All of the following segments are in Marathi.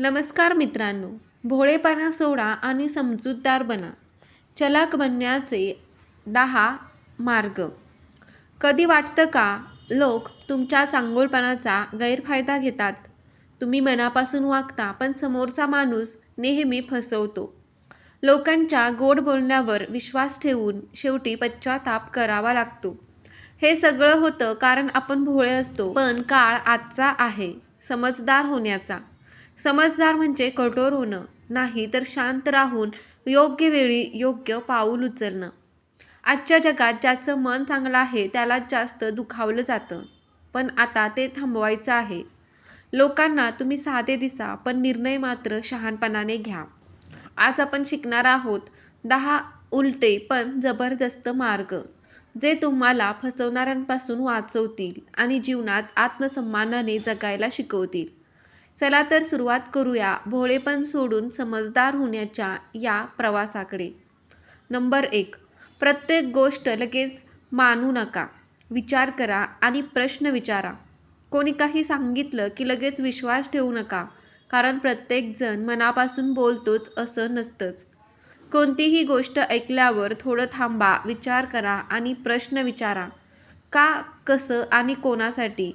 नमस्कार मित्रांनो भोळेपणा सोडा आणि समजूतदार बना. चलाक बनण्याचे दहा मार्ग. कधी वाटतं का लोक तुमच्या चांगोलपणाचा गैरफायदा घेतात? तुम्ही मनापासून वागता पण समोरचा माणूस नेहमी फसवतो. लोकांच्या गोड बोलण्यावर विश्वास ठेवून शेवटी पश्चाताप करावा लागतो. हे सगळं होतं कारण आपण भोळे असतो पण काळ आजचा आहे समजदार होण्याचा. समजदार म्हणजे कठोर होणं नाही तर शांत राहून योग्य वेळी योग्य पाऊल उचलणं. आजच्या जगात ज्याचं मन चांगलं आहे त्यालाच जास्त दुखावलं जातं. पण आता ते थांबवायचं आहे. लोकांना तुम्ही साधे दिसा पण निर्णय मात्र शहाणपणाने घ्या. आज आपण शिकणार आहोत दहा उलटे पण जबरदस्त मार्ग जे तुम्हाला फसवणाऱ्यांपासून वाचवतील आणि जीवनात आत्मसन्मानाने जगायला शिकवतील. चला तर सुरुवात करूया भोळेपण सोडून समजदार होण्याच्या या प्रवासाकडे. नंबर एक प्रत्येक गोष्ट लगेच मानू नका. विचार करा आणि प्रश्न विचारा. कोणी काही सांगितलं की लगेच विश्वास ठेवू नका कारण प्रत्येकजण मनापासून बोलतोच असं नसतंच. कोणतीही गोष्ट ऐकल्यावर थोडं थांबा विचार करा आणि प्रश्न विचारा. का कसं आणि कोणासाठी?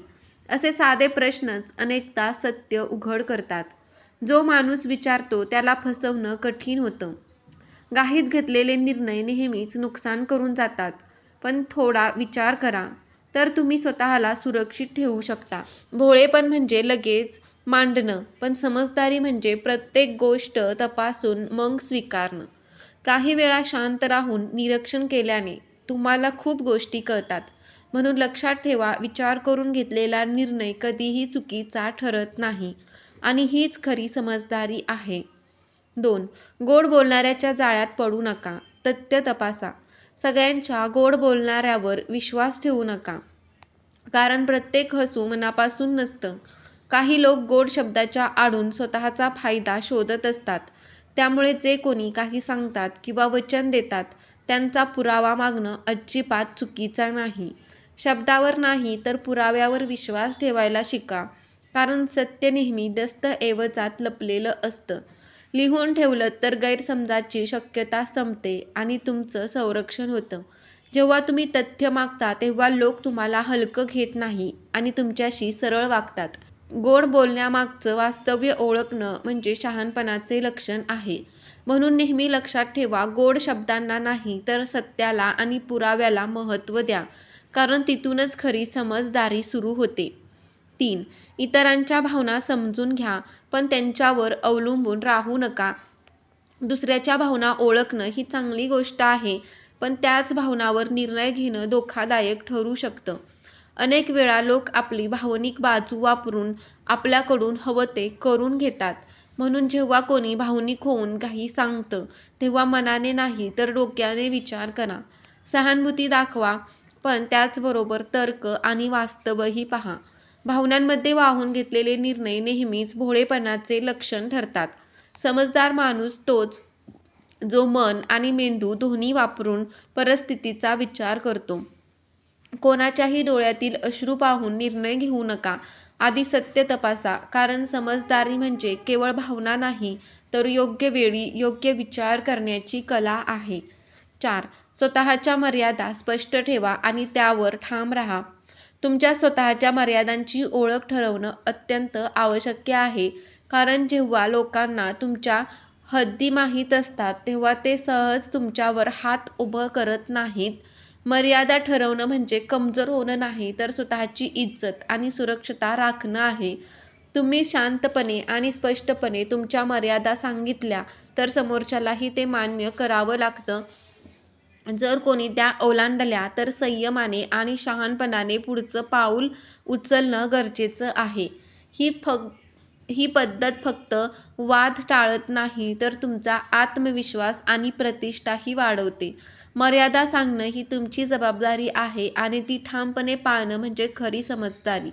असे साधे प्रश्नच अनेकदा सत्य उघड करतात. जो माणूस विचारतो त्याला फसवणं कठीण होतं. गाहीत घेतलेले निर्णय नेहमीच नुकसान करून जातात. पण थोडा विचार करा तर तुम्ही स्वतःला सुरक्षित ठेवू शकता. भोळेपण म्हणजे लगेच मांडणं पण समजदारी म्हणजे प्रत्येक गोष्ट तपासून मग स्वीकारणं. काही वेळा शांत राहून निरीक्षण केल्याने तुम्हाला खूप गोष्टी कळतात. म्हणून लक्षात ठेवा विचार करून घेतलेला निर्णय कधीही चुकीचा ठरत नाही आणि हीच खरी समजदारी आहे. दोन गोड बोलणाऱ्याच्या जाळ्यात पडू नका तथ्य तपासा. सगळ्यांच्या गोड बोलणाऱ्यावर विश्वास ठेवू नका. कारण प्रत्येक हसू मनापासून नसतं. काही लोक गोड शब्दाच्या आडून स्वतःचा फायदा शोधत असतात. त्यामुळे जे कोणी काही सांगतात किंवा वचन देतात त्यांचा पुरावा मागणं अजिबात चुकीचा नाही. शब्दावर नाही तर पुराव्यावर विश्वास ठेवायला शिका. कारण सत्य नेहमी दस्तऐवजात लपलेलं असतं. लिहून ठेवलं तर गैरसमजाची शक्यता संपते आणि तुमचं संरक्षण होतं. जेव्हा तुम्ही तथ्य मागता तेव्हा लोक तुम्हाला हलकं घेत नाही आणि तुमच्याशी सरळ वागतात. गोड बोलण्यामागचं वास्तव्य ओळखणं म्हणजे शहाणपणाचे लक्षण आहे. म्हणून नेहमी लक्षात ठेवा गोड शब्दांना नाही तर सत्याला आणि पुराव्याला महत्त्व द्या. कारण तिथूनच खरी समजदारी सुरू होते. तीन इतरांच्या भावना समजून घ्या पण त्यांच्यावर अवलंबून राहू नका. दुसऱ्याच्या भावना ओळखणं ही चांगली गोष्ट आहे पण त्याच भावनावर निर्णय घेणं धोकादायक ठरू शकतं. अनेक वेळा लोक आपली भावनिक बाजू वापरून आपल्याकडून हवं ते करून घेतात. म्हणून जेव्हा कोणी भावनिक होऊन काही सांगतं तेव्हा मनाने नाही तर डोक्याने विचार करा. सहानुभूती दाखवा. पण त्याचबरोबर तर्क आणि वास्तवही पहा. भावनांमध्ये वाहून घेतलेले निर्णय नेहमीच भोळेपणाचे लक्षण ठरतात. समजदार माणूस तोच जो मन आणि मेंदू दोन्ही वापरून परिस्थितीचा विचार करतो. कोणाच्याही डोळ्यातील अश्रू पाहून निर्णय घेऊ नका. आधी सत्य तपासा कारण समजदारी म्हणजे केवळ भावना नाही तर योग्य वेळी योग्य विचार करण्याची कला आहे. चार. स्वतःच्या मर्यादा स्पष्ट ठेवा आणि त्यावर ठाम राहा. तुमच्या स्वतःच्या मर्यादांची ओळख ठरवणं अत्यंत आवश्यक आहे. कारण जेव्हा लोकांना तुमच्या हद्दी माहीत असतात तेव्हा ते सहज तुमच्यावर हात उभं करत नाहीत. मर्यादा ठरवणं म्हणजे कमजोर होणं नाही तर स्वतःची इज्जत आणि सुरक्षता राखणं आहे. तुम्ही शांतपणे आणि स्पष्टपणे तुमच्या मर्यादा सांगितल्या तर समोरच्यालाही ते मान्य करावं लागतं. जर कोणी त्या ओलांडल्या तर संयमाने आणि शहाणपणाने पुढचं पाऊल उचलणं गरजेचं आहे. ही फक ही पद्धत फक्त वाद टाळत नाही तर तुमचा आत्मविश्वास आणि प्रतिष्ठाही वाढवते. मर्यादा सांगणं ही तुमची जबाबदारी आहे आणि ती ठामपणे पाळणं म्हणजे खरी समजदारी.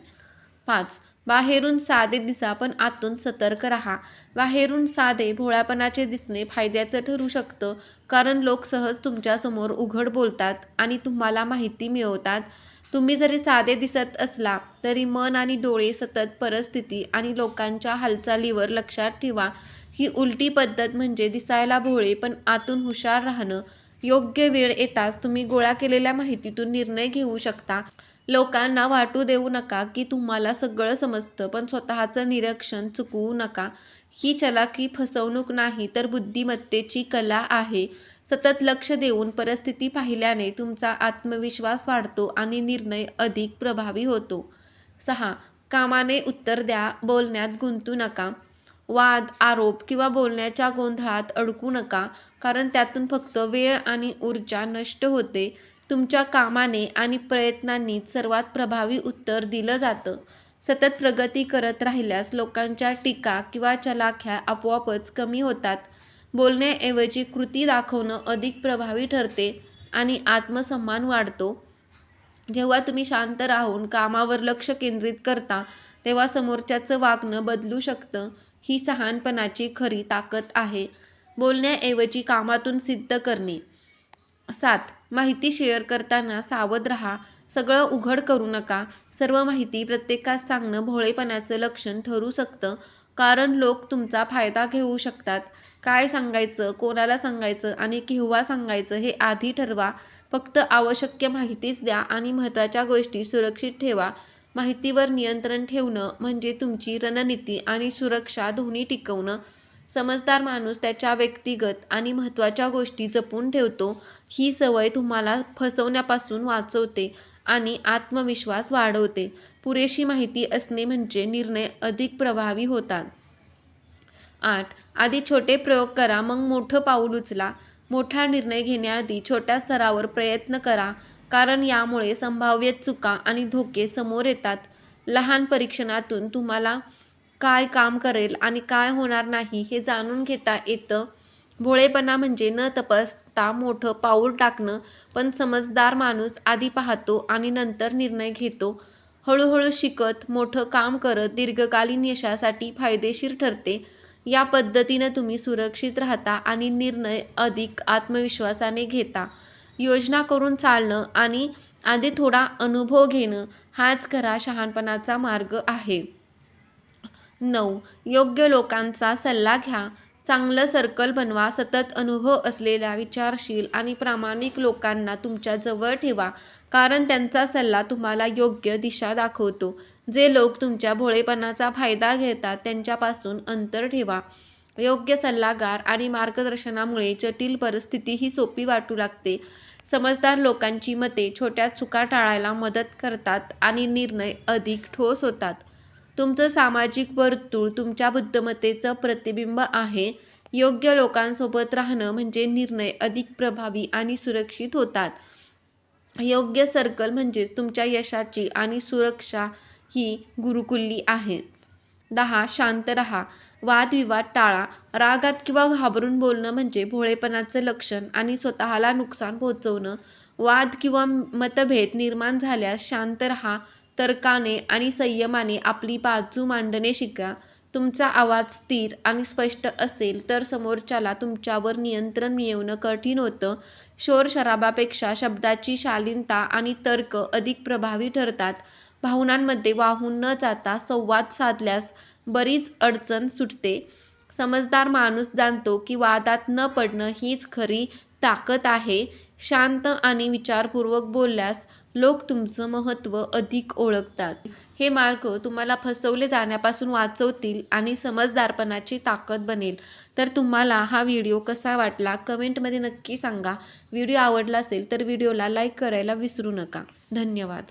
पाच बाहेरून साधे दिसा पण आतून सतर्क राहा. बाहेरून साधे भोळ्यापणाचे दिसणे फायद्याचं ठरू शकतं कारण लोक सहज तुमच्यासमोर उघड बोलतात आणि तुम्हाला माहिती मिळवतात. तुम्ही जरी साधे दिसत असला तरी मन आणि डोळे सतत परिस्थिती आणि लोकांच्या हालचालीवर लक्षात ठेवा. ही उलटी पद्धत म्हणजे दिसायला भोळे पण आतून हुशार राहणं. योग्य वेळ येताच तुम्ही गोळा केलेल्या माहितीतून निर्णय घेऊ शकता. लोकांना वाटू देऊ नका की तुम्हाला सगळं समजतं पण स्वतःचं निरीक्षण चुकवू नका. ही चलाकी फसवणूक नाही तर बुद्धिमत्तेची कला आहे. सतत लक्ष देऊन परिस्थिती पाहिल्याने तुमचा आत्मविश्वास वाढतो आणि निर्णय अधिक प्रभावी होतो. सहा कामाने उत्तर द्या बोलण्यात गुंतू नका. वाद आरोप किंवा बोलण्याच्या गोंधळात अडकू नका कारण त्यातून फक्त वेळ आणि ऊर्जा नष्ट होते. तुमच्या कामाने आणि प्रयत्नांनी सर्वात प्रभावी उत्तर दिलं जातं. सतत प्रगती करत राहिल्यास लोकांच्या टीका किंवा चलाख्या आपोआपच कमी होतात. बोलण्याऐवजी कृती दाखवणं अधिक प्रभावी ठरते आणि आत्मसन्मान वाढतो. जेव्हा तुम्ही शांत राहून कामावर लक्ष केंद्रित करता तेव्हा समोरच्याचं वागणं बदलू शकतं. ही सहानपणाची खरी ताकद आहे. बोलण्याऐवजी कामातून सिद्ध करणे. सात माहिती शेअर करताना सावध रहा. सगळं उघड करू नका. सर्व माहिती प्रत्येकास सांगणं भोळेपणाचं लक्षण ठरू शकतं. कारण लोक तुमचा फायदा घेऊ शकतात. काय सांगायचं कोणाला सांगायचं आणि केव्हा सांगायचं हे आधी ठरवा. फक्त आवश्यक माहितीच द्या आणि महत्त्वाच्या गोष्टी सुरक्षित ठेवा. माहितीवर नियंत्रण ठेवणं म्हणजे तुमची रणनीती आणि सुरक्षा दोन्ही टिकवणं. समजदार माणूस त्याच्या व्यक्तिगत आणि महत्त्वाच्या गोष्टी जपून ठेवतो ही सवय तुम्हाला फसवण्यापासून वाचवते आणि आत्मविश्वास वाढवते. पुरेशी माहिती असणे म्हणजे निर्णय अधिक प्रभावी होतात. आठ. आधी छोटे प्रयोग करा मग मोठं पाऊल उचला. मोठा निर्णय घेण्याआधी छोट्या स्तरावर प्रयत्न करा कारण यामुळे संभाव्य चुका आणि धोके समोर येतात. लहान परीक्षणातून तुम्हाला काय काम करेल आणि काय होणार नाही हे जाणून घेता येतं. भोळेपणा म्हणजे न तपासता मोठं पाऊल टाकणं पण समजदार माणूस आधी पाहतो आणि नंतर निर्णय घेतो. हळूहळू शिकत मोठं काम करत दीर्घकालीन यशासाठी फायदेशीर ठरते. या पद्धतीनं तुम्ही सुरक्षित राहता आणि निर्णय अधिक आत्मविश्वासाने घेता. योजना करून चालणं आणि आधी थोडा अनुभव घेणं हाच खरा शहाणपणाचा मार्ग आहे. नऊ. योग्य लोकांचा सल्ला घ्या. चांगलं सर्कल बनवा सतत अनुभव असलेल्या विचारशील आणि प्रामाणिक लोकांना तुमच्या जवळ ठेवा कारण त्यांचा सल्ला तुम्हाला योग्य दिशा दाखवतो. जे लोक तुमच्या भोळेपणाचा फायदा घेतात त्यांच्यापासून अंतर ठेवा. योग्य सल्लागार आणि मार्गदर्शनामुळे जटिल परिस्थितीही सोपी वाटू लागते. समजदार लोकांची मते छोट्या चुका टाळायला मदत करतात आणि निर्णय अधिक ठोस होतात. तुमचं सामाजिक वर्तुळ तुमच्या बुद्धिमत्तेचं प्रतिबिंब आहे. योग्य लोकांसोबत राहणं म्हणजे निर्णय अधिक प्रभावी आणि सुरक्षित होतात. योग्य सर्कल म्हणजेच तुमच्या यशाची आणि सुरक्षा ही गुरुकुल्ली आहे. दहा शांत रहा. वादविवाद टाळा. रागात किंवा घाबरून बोलणं म्हणजे भोळेपणाचं लक्षण आणि स्वतःला नुकसान पोहोचवणं. वाद किंवा मतभेद निर्माण झाल्यास शांत रहा. तर्काने आणि संयमाने आपली बाजू मांडणे शिका. तुमचा आवाज स्थिर आणि स्पष्ट असेल तर समोरच्याला तुमच्यावर नियंत्रण मिळवणं कठीण होतं. शोर शराबापेक्षा शब्दाची शालीनता आणि तर्क अधिक प्रभावी ठरतात. भावनांमध्ये वाहून न जाता संवाद साधल्यास बरीच अडचण सुटते. समजदार माणूस जाणतो की वादात न पडणं हीच खरी ताकद आहे. शांत आणि विचारपूर्वक बोलल्यास लोक तुमचं महत्त्व अधिक ओळखतात. हे मार्ग तुम्हाला फसवले जाण्यापासून वाचवतील आणि समजदारपणाची ताकद बनेल. तर तुम्हाला हा व्हिडिओ कसा वाटला कमेंटमध्ये नक्की सांगा. व्हिडिओ आवडला असेल तर व्हिडिओला लाईक करायला विसरू नका. धन्यवाद.